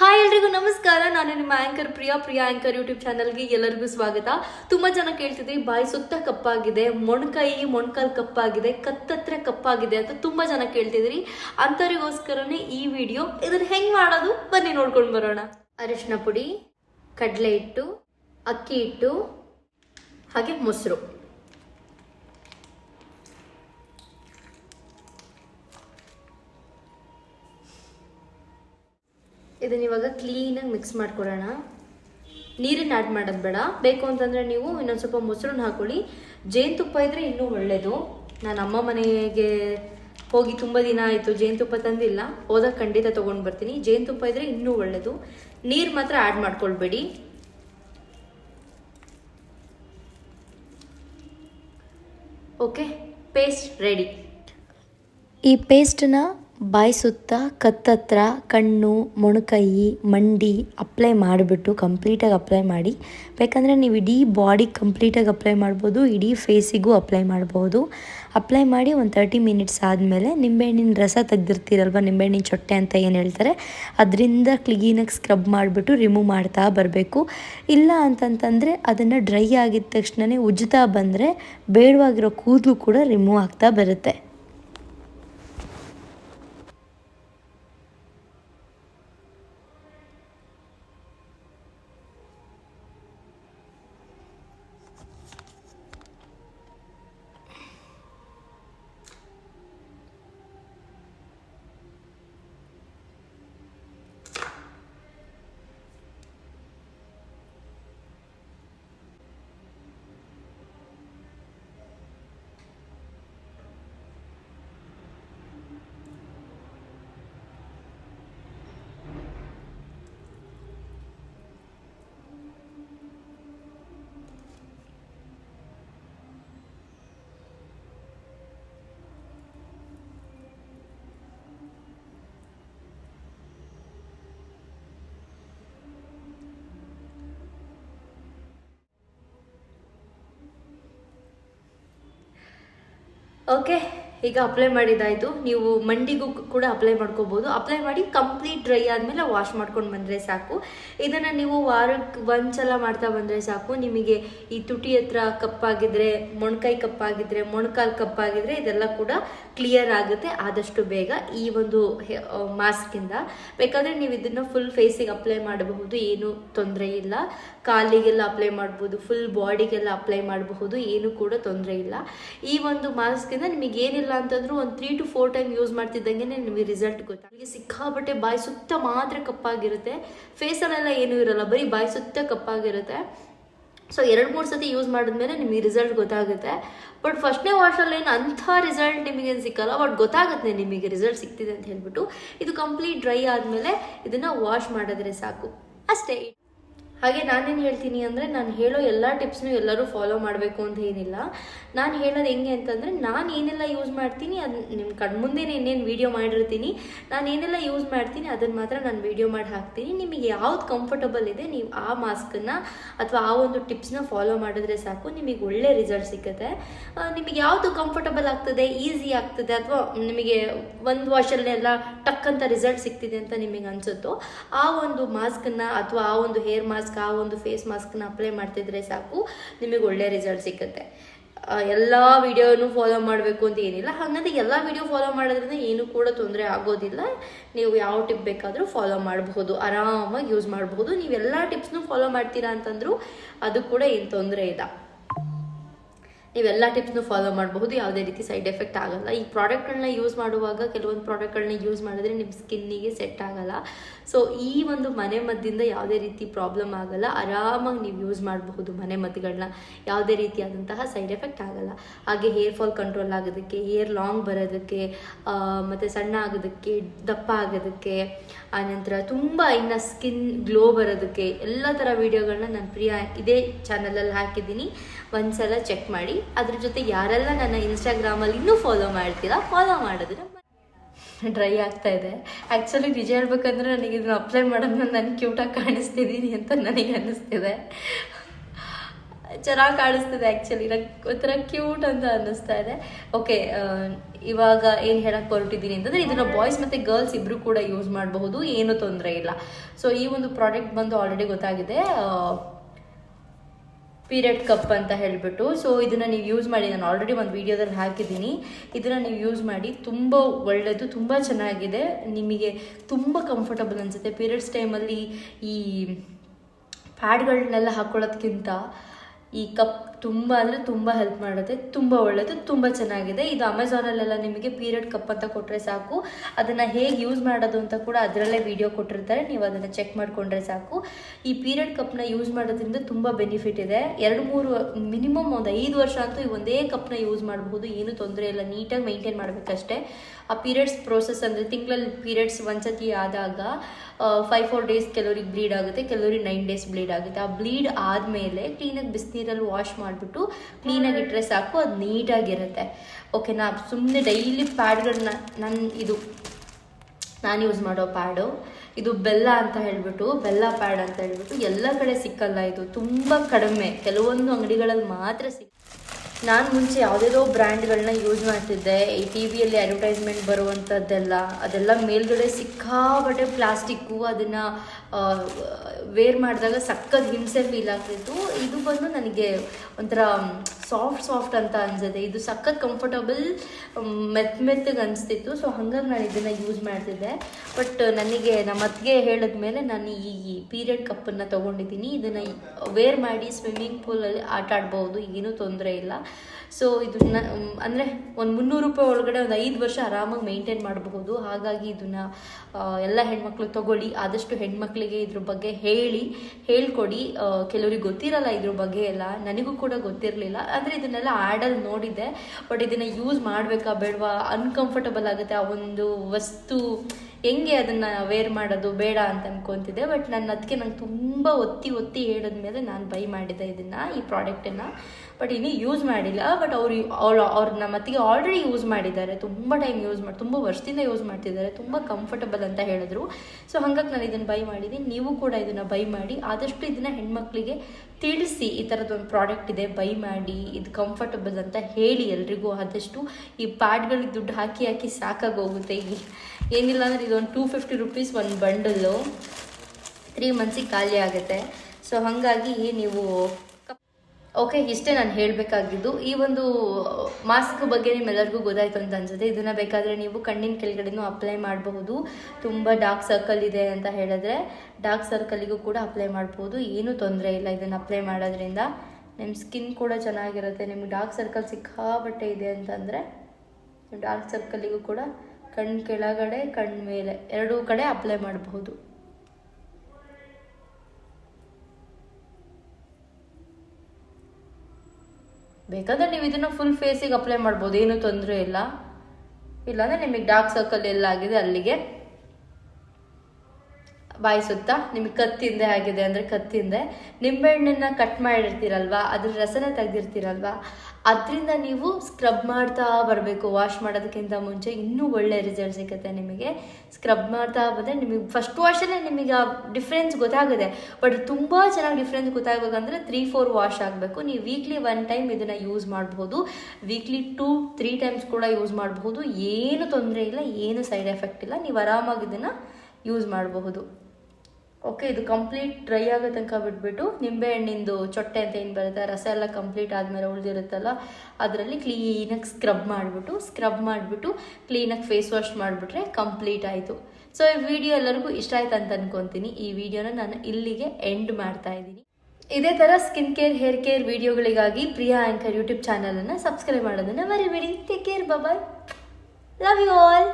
Hi ಎಲ್ರಿಗೂ ನಮಸ್ಕಾರ. ನಾನು ನಿಮ್ಮ anchor Priya. Priya anchor YouTube ಚಾನಲ್ಗೆ ಎಲ್ಲರಿಗೂ ಸ್ವಾಗತ. ತುಂಬಾ ಜನ ಕೇಳ್ತಿದ್ರಿ ಬಾಯಿ ಸುತ್ತ ಕಪ್ಪಾಗಿದೆ, ಮೊಣಕೈ, ಮೊಣಕಾಲ್ ಕಪ್ಪಾಗಿದೆ, ಕತ್ತತ್ರ ಕಪ್ಪಾಗಿದೆ ಅಂತ ತುಂಬಾ ಜನ ಕೇಳ್ತಿದ್ರಿ ಅಂಥವ್ರಿಗೋಸ್ಕರನೇ ಈ ವಿಡಿಯೋ ಇದನ್ನ ಹೆಂಗ್ ಮಾಡೋದು? ಬನ್ನಿ ನೋಡ್ಕೊಂಡು ಬರೋಣ. ಅರಿಶಿನ ಪುಡಿ, ಕಡಲೆ ಹಿಟ್ಟು, ಅಕ್ಕಿ ಹಿಟ್ಟು, ಹಾಗೆ ಮೊಸರು. ಇದನ್ನ ಇವಾಗ ಕ್ಲೀನಾಗಿ ಮಿಕ್ಸ್ ಮಾಡ್ಕೊಡೋಣ. ನೀರನ್ನು ಆ್ಯಡ್ ಮಾಡೋದು ಬೇಡ. ಬೇಕು ಅಂತಂದರೆ ನೀವು ಇನ್ನೊಂದು ಸ್ವಲ್ಪ ಮೊಸರನ್ನ ಹಾಕೊಳ್ಳಿ. ಜೇನುತುಪ್ಪ ಇದ್ದರೆ ಇನ್ನೂ ಒಳ್ಳೆಯದು ನಾನು ಅಮ್ಮ ಮನೆಗೆ ಹೋಗಿ ತುಂಬ ದಿನ ಆಯಿತು, ಜೇನುತುಪ್ಪ ತಂದಿಲ್ಲ. ಹೋದಾಗ ಖಂಡಿತ ತೊಗೊಂಡು ಬರ್ತೀನಿ. ಜೇನುತುಪ್ಪ ಇದ್ದರೆ ಇನ್ನೂ ಒಳ್ಳೆಯದು ನೀರು ಮಾತ್ರ ಆ್ಯಡ್ ಮಾಡ್ಕೊಳ್ಬೇಡಿ. ಓಕೆ ಪೇಸ್ಟ್ ರೆಡಿ ಈ ಪೇಸ್ಟನ್ನ ಬಾಯಿ ಸುತ್ತ ಕತ್ತತ್ರ, ಕಣ್ಣು, ಮೊಣಕೈ, ಮಂಡಿ ಅಪ್ಲೈ ಮಾಡಿಬಿಟ್ಟು ಕಂಪ್ಲೀಟಾಗಿ ಅಪ್ಲೈ ಮಾಡಿ. ಬೇಕಂದರೆ ನೀವು ಇಡೀ ಬಾಡಿ ಕಂಪ್ಲೀಟಾಗಿ ಅಪ್ಲೈ ಮಾಡ್ಬೋದು, ಇಡೀ ಫೇಸಿಗೂ ಅಪ್ಲೈ ಮಾಡ್ಬೋದು. ಅಪ್ಲೈ ಮಾಡಿ ಒಂದು ತರ್ಟಿ ಮಿನಿಟ್ಸ್ ಆದಮೇಲೆ ನಿಂಬೆಹಣ್ಣಿನ ರಸ ತೆಗ್ದಿರ್ತೀರಲ್ವ, ನಿಂಬೆಹಣ್ಣಿನ ಚೊಟ್ಟೆ ಅಂತ ಏನು ಹೇಳ್ತಾರೆ, ಅದರಿಂದ ಕ್ಲೀನಾಗಿ ಸ್ಕ್ರಬ್ ಮಾಡಿಬಿಟ್ಟು ರಿಮೂವ್ ಮಾಡ್ತಾ ಬರಬೇಕು. ಇಲ್ಲ ಅಂತಂತಂದರೆ ಅದನ್ನು ಡ್ರೈ ಆಗಿದ ತಕ್ಷಣವೇ ಉಜ್ಜುತ್ತಾ ಬಂದರೆ ಬೇಡವಾಗಿರೋ ಕೂದಲು ಕೂಡ ರಿಮೂವ್ ಆಗ್ತಾ ಬರುತ್ತೆ. ಓಕೆ ಈಗ ಅಪ್ಲೈ ಮಾಡಿದಾಯಿತು ನೀವು ಮಂಡಿಗೂ ಕೂಡ ಅಪ್ಲೈ ಮಾಡ್ಕೋಬೋದು. ಅಪ್ಲೈ ಮಾಡಿ ಕಂಪ್ಲೀಟ್ ಡ್ರೈ ಆದಮೇಲೆ ವಾಶ್ ಮಾಡ್ಕೊಂಡು ಬಂದರೆ ಸಾಕು. ಇದನ್ನು ನೀವು ವಾರಕ್ಕೆ ಒಂದು ಸಲ ಮಾಡ್ತಾ ಬಂದರೆ ಸಾಕು. ನಿಮಗೆ ಈ ತುಟಿ ಹತ್ರ ಕಪ್ಪಾಗಿದ್ರೆ ಮೊಣಕೈ ಕಪ್ಪಾಗಿದ್ರೆ ಮೊಣಕಾಲು ಕಪ್ಪಾಗಿದ್ರೆ ಇದೆಲ್ಲ ಕೂಡ ಕ್ಲಿಯರ್ ಆಗುತ್ತೆ. ಆದಷ್ಟು ಬೇಗ ಈ ಒಂದು ಮಾಸ್ಕಿಂದ ಬೇಕಾದರೆ ನೀವು ಇದನ್ನು ಫುಲ್ ಫೇಸಿಗೆ ಅಪ್ಲೈ ಮಾಡಬಹುದು. ಏನು ತೊಂದರೆ ಇಲ್ಲ. ಕಾಲಿಗೆಲ್ಲ ಅಪ್ಲೈ ಮಾಡ್ಬೋದು. ಫುಲ್ ಬಾಡಿಗೆಲ್ಲ ಅಪ್ಲೈ ಮಾಡಬಹುದು. ಏನು ಕೂಡ ತೊಂದರೆ ಇಲ್ಲ. ಈ ಒಂದು ಮಾಸ್ಕಿಂದ ನಿಮಗೆ ಏನಿಲ್ಲ ಅಂತಂದ್ರೂ ಒಂದು three to four time use ಮಾಡ್ತಿದ್ದಂಗೆ ನಿಮಗೆ ರಿಸಲ್ಟ್ ಗೊತ್ತಾ? ನಿಮಗೆ ಸಿಕ್ಕಾಬಟ್ಟೆ ಬಾಯಿ ಸುತ್ತ ಮಾತ್ರ ಕಪ್ಪಾಗಿರುತ್ತೆ. ಫೇಸಲ್ಲೆಲ್ಲ ಏನೂ ಇರಲ್ಲ, ಬರೀ ಬಾಯಿ ಸುತ್ತ ಕಪ್ಪಾಗಿರುತ್ತೆ. ಸೊ ಎರಡು ಮೂರು ಸತಿ ಯೂಸ್ ಮಾಡಿದ್ಮೇಲೆ ನಿಮಗೆ ರಿಸಲ್ಟ್ ಗೊತ್ತಾಗುತ್ತೆ. ಬಟ್ ಫಸ್ಟ್ನೇ ವಾಶಲ್ಲಿ ಏನು ಅಂಥ ರಿಸಲ್ಟ್ ನಿಮಗೇನು ಸಿಕ್ಕಲ್ಲ ಬಟ್ ಗೊತ್ತಾಗುತ್ತೆ ನಿಮಗೆ ರಿಸಲ್ಟ್ ಸಿಗ್ತಿದೆ ಅಂತ ಹೇಳ್ಬಿಟ್ಟು, ಇದು ಕಂಪ್ಲೀಟ್ ಡ್ರೈ ಆದಮೇಲೆ ಇದನ್ನು ವಾಶ್ ಮಾಡಿದ್ರೆ ಸಾಕು. ಅಷ್ಟೇ. ಹಾಗೆ ನಾನೇನು ಹೇಳ್ತೀನಿ ಅಂದರೆ ನಾನು ಹೇಳೋ ಎಲ್ಲ ಟಿಪ್ಸ್ನು ಎಲ್ಲರೂ ಫಾಲೋ ಮಾಡಬೇಕು ಅಂತ ಏನಿಲ್ಲ. ನಾನು ಹೇಳೋದು ಹೆಂಗೆ ಅಂತಂದರೆ ನಾನು ಏನೆಲ್ಲ ಯೂಸ್ ಮಾಡ್ತೀನಿ ಅದು ನಿಮ್ಮ ಕಣ್ಮುಂದೆ ಇನ್ನೇನು ವೀಡಿಯೋ ಮಾಡಿರ್ತೀನಿ. ನಾನು ಏನೆಲ್ಲ ಯೂಸ್ ಮಾಡ್ತೀನಿ ಅದನ್ನು ಮಾತ್ರ ನಾನು ವೀಡಿಯೋ ಮಾಡಿ ಹಾಕ್ತೀನಿ. ನಿಮಗೆ ಯಾವ್ದು ಕಂಫರ್ಟಬಲ್ ಇದೆ ನೀವು ಆ ಮಾಸ್ಕನ್ನು ಅಥವಾ ಆ ಒಂದು ಟಿಪ್ಸ್ನ ಫಾಲೋ ಮಾಡಿದ್ರೆ ಸಾಕು, ನಿಮಗೆ ಒಳ್ಳೆ ರಿಸಲ್ಟ್ ಸಿಗುತ್ತೆ ನಿಮಗೆ ಯಾವುದು ಕಂಫರ್ಟಬಲ್ ಆಗ್ತದೆ ಈಸಿ ಆಗ್ತದೆ, ಅಥವಾ ನಿಮಗೆ ಒಂದು ವಾಶಲ್ಲೆಲ್ಲ ಟಕ್ ಅಂತ ರಿಸಲ್ಟ್ ಸಿಗ್ತಿದೆ ಅಂತ ನಿಮಗೆ ಅನಿಸುತ್ತೋ, ಆ ಒಂದು ಮಾಸ್ಕನ್ನು ಅಥವಾ ಆ ಒಂದು ಹೇರ್ ಮಾಸ್ಕ್ ಆ ಒಂದು ಫೇಸ್ ಮಾಸ್ಕ್ನ ಅಪ್ಲೈ ಮಾಡ್ತಿದ್ರೆ ಸಾಕು, ನಿಮಗೆ ಒಳ್ಳೆ ರಿಸಲ್ಟ್ ಸಿಗುತ್ತೆ. ಎಲ್ಲ ವಿಡಿಯೋನು ಫಾಲೋ ಮಾಡಬೇಕು ಅಂತ ಏನಿಲ್ಲ. ಹಾಗಾದ್ರೆ ಎಲ್ಲ ವಿಡಿಯೋ ಫಾಲೋ ಮಾಡೋದ್ರಿಂದ ಏನೂ ಕೂಡ ತೊಂದರೆ ಆಗೋದಿಲ್ಲ. ನೀವು ಯಾವ ಟಿಪ್ ಬೇಕಾದರೂ ಫಾಲೋ ಮಾಡಬಹುದು ಆರಾಮಾಗಿ ಯೂಸ್ ಮಾಡಬಹುದು ನೀವೆಲ್ಲ ಟಿಪ್ಸ್ನು ಫಾಲೋ ಮಾಡ್ತೀರಾ ಅಂತಂದ್ರೂ ಅದು ಕೂಡ ಏನು ತೊಂದರೆ ಇಲ್ಲ. ನೀವೆಲ್ಲ ಟಿಪ್ಸ್ನು ಫಾಲೋ ಮಾಡಬಹುದು. ಯಾವುದೇ ರೀತಿ ಸೈಡ್ ಎಫೆಕ್ಟ್ ಆಗಲ್ಲ. ಈ ಪ್ರಾಡಕ್ಟ್ಗಳನ್ನ ಯೂಸ್ ಮಾಡುವಾಗ ಕೆಲವೊಂದು ಪ್ರಾಡಕ್ಟ್ಗಳನ್ನ ಯೂಸ್ ಮಾಡಿದ್ರೆ ನಿಮ್ಮ ಸ್ಕಿನ್ನಿಗೆ ಸೆಟ್ ಆಗಲ್ಲ. ಸೊ ಈ ಒಂದು ಮನೆ ಮದ್ದಿಂದ ಯಾವುದೇ ರೀತಿ ಪ್ರಾಬ್ಲಮ್ ಆಗಲ್ಲ. ಆರಾಮಾಗಿ ನೀವು ಯೂಸ್ ಮಾಡಬಹುದು ಮನೆ ಮದ್ದುಗಳನ್ನ ಯಾವುದೇ ರೀತಿಯಾದಂತಹ ಸೈಡ್ ಎಫೆಕ್ಟ್ ಆಗಲ್ಲ. ಹಾಗೆ ಹೇರ್ ಫಾಲ್ ಕಂಟ್ರೋಲ್ ಆಗೋದಕ್ಕೆ ಹೇರ್ ಲಾಂಗ್ ಬರೋದಕ್ಕೆ ಮತ್ತು ಸಣ್ಣ ಆಗೋದಕ್ಕೆ, ದಪ್ಪ ಆಗೋದಕ್ಕೆ ಆನಂತರ ತುಂಬ ಇನ್ನು ಸ್ಕಿನ್ ಗ್ಲೋ ಬರೋದಕ್ಕೆ, ಎಲ್ಲ ಥರ ವೀಡಿಯೋಗಳನ್ನ ನಾನು ಫ್ರೀ ಇದೇ ಚಾನಲಲ್ಲಿ ಹಾಕಿದ್ದೀನಿ. ಒಂದ್ಸಲ ಚೆಕ್ ಮಾಡಿ. ಅದ್ರ ಜೊತೆ ಯಾರೆಲ್ಲ ನನ್ನ ಇನ್ಸ್ಟಾಗ್ರಾಮಲ್ಲಿ ಇನ್ನೂ ಫಾಲೋ ಮಾಡ್ತೀರಾ ಫಾಲೋ ಮಾಡಿದ್ರೆ ಡ್ರೈ ಆಗ್ತಾ ಇದೆ. ಆ್ಯಕ್ಚುಲಿ ನಿಜ ಹೇಳ್ಬೇಕಂದ್ರೆ ನನಗೆ ಇದನ್ನ ಅಪ್ಲೈ ಮಾಡೋದನ್ನ ನಾನು ಕ್ಯೂಟಾಗಿ ಕಾಣಿಸ್ತಿದ್ದೀನಿ ಅಂತ ನನಗೆ ಅನ್ನಿಸ್ತಿದೆ. ಚೆನ್ನಾಗಿ ಕಾಣಿಸ್ತಿದೆ ಆ್ಯಕ್ಚುಲಿ ಒಂಥರ ಕ್ಯೂಟ್ ಅಂತ ಅನ್ನಿಸ್ತಾ ಇದೆ. ಓಕೆ ಇವಾಗ ಏನು ಹೇಳಕ್ಕೆ ಹೊರಟಿದ್ದೀನಿ ಅಂತಂದರೆ ಇದನ್ನು ಬಾಯ್ಸ್ ಮತ್ತು ಗರ್ಲ್ಸ್ ಇಬ್ಬರು ಕೂಡ ಯೂಸ್ ಮಾಡಬಹುದು, ಏನೂ ತೊಂದರೆ ಇಲ್ಲ. ಸೊ ಈ ಒಂದು ಪ್ರಾಡಕ್ಟ್ ಬಂದು ಆಲ್ರೆಡಿ ಗೊತ್ತಾಗಿದೆ. ಪೀರಿಯಡ್ ಕಪ್ ಅಂತ ಹೇಳಿಬಿಟ್ಟು ಸೊ ಇದನ್ನು ನೀವು ಯೂಸ್ ಮಾಡಿ, ನಾನು ಆಲ್ರೆಡಿ ಒಂದು ವೀಡಿಯೋದಲ್ಲಿ ಹಾಕಿದ್ದೀನಿ. ಇದನ್ನು ನೀವು ಯೂಸ್ ಮಾಡಿ, ತುಂಬ ಒಳ್ಳೆಯದು ತುಂಬ ಚೆನ್ನಾಗಿದೆ. ನಿಮಗೆ ತುಂಬ ಕಂಫರ್ಟಬಲ್ ಅನಿಸುತ್ತೆ. ಪೀರಿಯಡ್ಸ್ ಟೈಮಲ್ಲಿ ಈ ಪ್ಯಾಡ್ಗಳನ್ನೆಲ್ಲ ಹಾಕೊಳ್ಳೋದ್ಕಿಂತ ಈ ಕಪ್ ತುಂಬ ಅಂದರೆ ತುಂಬ ಹೆಲ್ಪ್ ಮಾಡುತ್ತೆ, ತುಂಬ ಒಳ್ಳೆಯದು ತುಂಬ ಚೆನ್ನಾಗಿದೆ. ಇದು ಅಮೆಝಾನಲ್ಲೆಲ್ಲ ನಿಮಗೆ ಪೀರಿಯಡ್ ಕಪ್ ಅಂತ ಕೊಟ್ಟರೆ ಸಾಕು. ಅದನ್ನು ಹೇಗೆ ಯೂಸ್ ಮಾಡೋದು ಅಂತ ಕೂಡ ಅದರಲ್ಲೇ ವಿಡಿಯೋ ಕೊಟ್ಟಿರ್ತಾರೆ. ನೀವು ಅದನ್ನು ಚೆಕ್ ಮಾಡಿಕೊಂಡ್ರೆ ಸಾಕು. ಈ ಪೀರಿಯಡ್ ಕಪ್ನ ಯೂಸ್ ಮಾಡೋದ್ರಿಂದ ತುಂಬ ಬೆನಿಫಿಟ್ ಇದೆ. ಎರಡು ಮೂರು ಮಿನಿಮಮ್ ಒಂದು ಐದು ವರ್ಷ ಅಂತೂ ಈ ಒಂದೇ ಕಪ್ನ ಯೂಸ್ ಮಾಡಬಹುದು. ಏನೂ ತೊಂದರೆ ಇಲ್ಲ. ನೀಟಾಗಿ ಮೈಂಟೈನ್ ಮಾಡಬೇಕಷ್ಟೇ. ಆ ಪೀರಿಯಡ್ಸ್ ಪ್ರೋಸೆಸ್ ಅಂದರೆ ತಿಂಗಳಲ್ಲಿ ಪೀರಿಯಡ್ಸ್ ಒಂದ್ಸತಿ ಆದಾಗ ಫೈವ್ ಫೋರ್ ಡೇಸ್ ಕೆಲವರಿಗೆ ಬ್ಲೀಡ್ ಆಗುತ್ತೆ, ಕೆಲವರಿಗೆ ನೈನ್ ಡೇಸ್ ಬ್ಲೀಡ್ ಆಗುತ್ತೆ. ಆ ಬ್ಲೀಡ್ ಆದಮೇಲೆ ಕ್ಲೀನಾಗಿ ಬಿಸಿನೀರಲ್ಲಿ ವಾಶ್ ಮಾಡಿಬಿಟ್ಟು ಕ್ಲೀನಾಗಿ ಇಟ್ಟರೆ ಸಾಕು ಅದು ನೀಟಾಗಿರುತ್ತೆ. ಓಕೆ ನಾ ಸುಮ್ಮನೆ ಡೈಲಿ ಪ್ಯಾಡ್ಗಳನ್ನ ನನ್ನ ಇದು, ನಾನು ಯೂಸ್ ಮಾಡೋ ಪ್ಯಾಡು. ಇದು ಬೆಲ್ಲ ಅಂತ ಹೇಳ್ಬಿಟ್ಟು, ಬೆಲ್ಲ ಪ್ಯಾಡ್ ಅಂತ ಹೇಳ್ಬಿಟ್ಟು ಎಲ್ಲ ಕಡೆ ಸಿಕ್ಕಲ್ಲ ಇದು. ತುಂಬ ಕಡಿಮೆ. ಕೆಲವೊಂದು ಅಂಗಡಿಗಳಲ್ಲಿ ಮಾತ್ರ ಸಿಕ್, ನಾನು ಮುಂಚೆ ಯಾವುದೇದೋ ಬ್ರ್ಯಾಂಡ್ಗಳನ್ನ ಯೂಸ್ ಮಾಡ್ತಿದ್ದೆ. ಈ ಟಿ ವಿಯಲ್ಲಿ ಅಡ್ವರ್ಟೈಸ್ಮೆಂಟ್ ಬರುವಂಥದ್ದೆಲ್ಲ ಅದೆಲ್ಲ ಮೇಲ್ಗಡೆ ಸಿಕ್ಕಾಬಟ್ಟೆ ಪ್ಲಾಸ್ಟಿಕ್ಕು ಅದನ್ನು ವೇರ್ ಮಾಡಿದಾಗ ಸಕ್ಕದ ಹಿಂಸೆ ಫೀಲ್ ಆಗ್ತಿತ್ತು. ಇದು ಬಂದು ನನಗೆ ಒಂಥರ ಸಾಫ್ಟ್ ಸಾಫ್ಟ್ ಅಂತ ಅನ್ಸುತ್ತೆ. ಇದು ಸಖತ್ ಕಂಫರ್ಟಬಲ್ ಮೆತ್ ಮೆತ್ತಗೆ ಅನಿಸ್ತಿತ್ತು. ಸೊ ಹಾಗಾಗಿ ನಾನು ಇದನ್ನು ಯೂಸ್ ಮಾಡ್ತಿದ್ದೆ. ಬಟ್ ನನಗೆ ನಮ್ಮ ಅತ್ತಿಗೆ ಹೇಳಿದ್ಮೇಲೆ ನಾನು ಈ ಪೀರಿಯಡ್ ಕಪ್ಪನ್ನು ತೊಗೊಂಡಿದ್ದೀನಿ. ಇದನ್ನು ವೇರ್ ಮಾಡಿ ಸ್ವಿಮ್ಮಿಂಗ್ ಪೂಲಲ್ಲಿ ಆಟ ಆಡ್ಬೋದು ಏನೂ ತೊಂದರೆ ಇಲ್ಲ. ಸೊ ಇದನ್ನ ಅಂದರೆ ಒಂದು ಮುನ್ನೂರು ರೂಪಾಯಿ ಒಳಗಡೆ ಒಂದು ಐದು ವರ್ಷ ಆರಾಮಾಗಿ ಮೇಂಟೈನ್ ಮಾಡಬಹುದು. ಹಾಗಾಗಿ ಇದನ್ನು ಎಲ್ಲ ಹೆಣ್ಮಕ್ಳು ತಗೊಳ್ಳಿ. ಆದಷ್ಟು ಹೆಣ್ಮಕ್ಳಿಗೆ ಇದ್ರ ಬಗ್ಗೆ ಹೇಳಿ, ಹೇಳ್ಕೊಡಿ. ಕೆಲವ್ರಿಗೆ ಗೊತ್ತಿರಲ್ಲ ಇದ್ರ ಬಗ್ಗೆ ಎಲ್ಲ. ನನಗೂ ಕೂಡ ಗೊತ್ತಿರಲಿಲ್ಲ. ಆದರೆ ಇದನ್ನೆಲ್ಲ ಆ್ಯಡಲ್ಲಿ ನೋಡಿದ್ದೆ. ಬಟ್ ಇದನ್ನು ಯೂಸ್ ಮಾಡಬೇಕಾ ಬೇಡವಾ? ಅನ್ಕಂಫರ್ಟಬಲ್ ಆಗುತ್ತೆ ಆ ಒಂದು ವಸ್ತು. ಹೆಂಗೆ ಅದನ್ನು ವೇರ್ ಮಾಡೋದು ಬೇಡ ಅಂತ ಅನ್ಕೊತಿದ್ದೆ ಬಟ್ ನನ್ನ ಅದಕ್ಕೆ ನಂಗೆ ತುಂಬ ಒತ್ತಿ ಒತ್ತಿ ಹೇಳಿದ್ಮೇಲೆ ನಾನು ಬೈ ಮಾಡಿದೆ ಇದನ್ನು, ಈ ಪ್ರಾಡಕ್ಟನ್ನು ಬಟ್ ಇನ್ನೂ ಯೂಸ್ ಮಾಡಿಲ್ಲ ಬಟ್ ಅವ್ರು ಅವ್ರು ನಮ್ಮ ಅತ್ತಿಗೆ ಆಲ್ರೆಡಿ ಯೂಸ್ ಮಾಡಿದ್ದಾರೆ, ತುಂಬ ಟೈಮ್ ಯೂಸ್ ಮಾಡಿ, ತುಂಬ ವರ್ಷದಿಂದ ಯೂಸ್ ಮಾಡ್ತಿದ್ದಾರೆ, ತುಂಬ ಕಂಫರ್ಟಬಲ್ ಅಂತ ಹೇಳಿದ್ರು. ಸೊ ಹಾಗಾಗಿ ನಾನು ಇದನ್ನು ಬೈ ಮಾಡಿದೆ ನೀವು ಕೂಡ ಇದನ್ನು ಬೈ ಮಾಡಿ, ಆದಷ್ಟು ಇದನ್ನು ಹೆಣ್ಮಕ್ಳಿಗೆ ತಿಳಿಸಿ, ಈ ಥರದ್ದೊಂದು ಪ್ರಾಡಕ್ಟ್ ಇದೆ ಬೈ ಮಾಡಿ, ಇದು ಕಂಫರ್ಟಬಲ್ ಅಂತ ಹೇಳಿ ಎಲ್ರಿಗೂ ಆದಷ್ಟು ಈ ಪ್ಯಾಡ್ಗಳಿಗೆ ದುಡ್ಡು ಹಾಕಿ ಹಾಕಿ ಸಾಕಾಗೋಗುತ್ತೆ ಈ ಏನಿಲ್ಲ ಅಂದರೆ ಇದೊಂದು ಟೂ ಫಿಫ್ಟಿ ರುಪೀಸ್ ಒಂದು ಬಂಡಲ್ಲು. ತ್ರೀ ಮಂತ್ಸಿಗೆ ಖಾಲಿ ಆಗುತ್ತೆ. ಸೊ ಹಾಗಾಗಿ ನೀವು ಓಕೆ ಇಷ್ಟೇ ನಾನು ಹೇಳಬೇಕಾಗಿದ್ದು. ಈ ಒಂದು ಮಾಸ್ಕ್ ಬಗ್ಗೆ ನಿಮ್ಮೆಲ್ಲರಿಗೂ ಗೊತ್ತಾಯ್ತು ಅಂತ ಅನ್ಸುತ್ತೆ. ಇದನ್ನು ಬೇಕಾದರೆ ನೀವು ಕಣ್ಣಿನ ಕೆಳಗಡೆನೂ ಅಪ್ಲೈ ಮಾಡಬಹುದು. ತುಂಬ ಡಾರ್ಕ್ ಸರ್ಕಲ್ ಇದೆ ಅಂತ ಹೇಳಿದ್ರೆ ಡಾರ್ಕ್ ಸರ್ಕಲಿಗೂ ಕೂಡ ಅಪ್ಲೈ ಮಾಡ್ಬೋದು ಏನೂ ತೊಂದರೆ ಇಲ್ಲ ಇದನ್ನು ಅಪ್ಲೈ ಮಾಡೋದ್ರಿಂದ. ನಿಮ್ಮ ಸ್ಕಿನ್ ಕೂಡ ಚೆನ್ನಾಗಿರುತ್ತೆ. ನಿಮ್ಗೆ ಡಾರ್ಕ್ ಸರ್ಕಲ್ ಸಿಕ್ಕಾಬಟ್ಟೆ ಇದೆ ಅಂತಂದರೆ ಡಾರ್ಕ್ ಸರ್ಕಲಿಗೂ ಕೂಡ ಕಣ್ಣು ಕೆಳಗಡೆ ಕಣ್ಣು ಮೇಲೆ. ಎರಡೂ ಕಡೆ ಅಪ್ಲೈ ಮಾಡಬಹುದು. ಬೇಕಾದ್ರೆ ನೀವು ಇದನ್ನ ಫುಲ್ ಫೇಸಿಗೆ ಅಪ್ಲೈ ಮಾಡ್ಬೋದು. ಏನೂ ತೊಂದರೆ ಇಲ್ಲ. ಇಲ್ಲಾಂದರೆ ನಿಮಗೆ ಡಾರ್ಕ್ ಸರ್ಕಲ್ ಎಲ್ಲಾಗಿದೆ, ಅಲ್ಲಿಗೆ ಬಾಯಿ ಸುತ್ತ ನಿಮಗೆ ಕತ್ತಿಂದೆ ಆಗಿದೆ ಅಂದರೆ ಕತ್ತಿಂದೆ. ನಿಂಬೆಹಣ್ಣನ್ನು ಕಟ್ ಮಾಡಿರ್ತೀರಲ್ವ? ಅದ್ರ ರಸನ ತೆಗೆದಿರ್ತೀರಲ್ವಾ? ಅದರಿಂದ ನೀವು ಸ್ಕ್ರಬ್ ಮಾಡ್ತಾ ಬರಬೇಕು. ವಾಶ್ ಮಾಡೋದಕ್ಕಿಂತ ಮುಂಚೆ ಇನ್ನೂ ಒಳ್ಳೆ ರಿಸಲ್ಟ್ ಸಿಗುತ್ತೆ ನಿಮಗೆ. ಸ್ಕ್ರಬ್ ಮಾಡ್ತಾ ಬಂದರೆ ನಿಮಗೆ ಫಸ್ಟ್ ವಾಶಲ್ಲೇ ನಿಮಗೆ ಆ ಡಿಫ್ರೆನ್ಸ್ ಗೊತ್ತಾಗುತ್ತೆ. ಬಟ್ ತುಂಬ ಚೆನ್ನಾಗಿ ಡಿಫ್ರೆನ್ಸ್ ಗೊತ್ತಾಗಬೇಕಂದ್ರೆ ತ್ರೀ ಫೋರ್ ವಾಶ್ ಆಗಬೇಕು. ನೀವು ವೀಕ್ಲಿ ಒನ್ ಟೈಮ್ ಇದನ್ನು ಯೂಸ್ ಮಾಡಬಹುದು ವೀಕ್ಲಿ ಟೂ ತ್ರೀ ಟೈಮ್ಸ್ ಕೂಡ ಯೂಸ್ ಮಾಡಬಹುದು ಏನು ತೊಂದರೆ ಇಲ್ಲ, ಏನು ಸೈಡ್ ಎಫೆಕ್ಟ್ ಇಲ್ಲ. ನೀವು ಆರಾಮಾಗಿ ಇದನ್ನು ಯೂಸ್ ಮಾಡಬಹುದು ಓಕೆ ಇದು ಕಂಪ್ಲೀಟ್ ಡ್ರೈ ಆಗೋ ತನಕ ಬಿಟ್ಬಿಟ್ಟು ನಿಂಬೆಹಣ್ಣಿಂದು ಚೊಟ್ಟೆ ಅಂತ ಏನು ಬರುತ್ತೆ? ರಸ ಎಲ್ಲ ಕಂಪ್ಲೀಟ್ ಆದಮೇಲೆ ಉಳಿದಿರುತ್ತಲ್ಲ, ಅದರಲ್ಲಿ ಕ್ಲೀನಾಗಿ ಸ್ಕ್ರಬ್ ಮಾಡಿಬಿಟ್ಟು ಸ್ಕ್ರಬ್ ಮಾಡಿಬಿಟ್ಟು ಕ್ಲೀನಾಗಿ ಫೇಸ್ ವಾಶ್ ಮಾಡಿಬಿಟ್ರೆ ಕಂಪ್ಲೀಟ್ ಆಯಿತು. ಸೊ ಈ ವಿಡಿಯೋ ಎಲ್ಲರಿಗೂ ಇಷ್ಟ ಆಯ್ತು ಅಂತ ಅನ್ಕೊತೀನಿ. ಈ ವಿಡಿಯೋನ ನಾನು ಇಲ್ಲಿಗೆ ಎಂಡ್ ಮಾಡ್ತಾ ಇದ್ದೀನಿ. ಇದೇ ಥರ ಸ್ಕಿನ್ ಕೇರ್ ಹೇರ್ ಕೇರ್ ವಿಡಿಯೋಗಳಿಗಾಗಿ ಪ್ರಿಯಾ ಆ್ಯಂಕರ್ ಯೂಟ್ಯೂಬ್ ಚಾನಲನ್ನು ಸಬ್ಸ್ಕ್ರೈಬ್ ಮಾಡೋದನ್ನು ಮರಿಬೇಡಿ. Take care bye love you all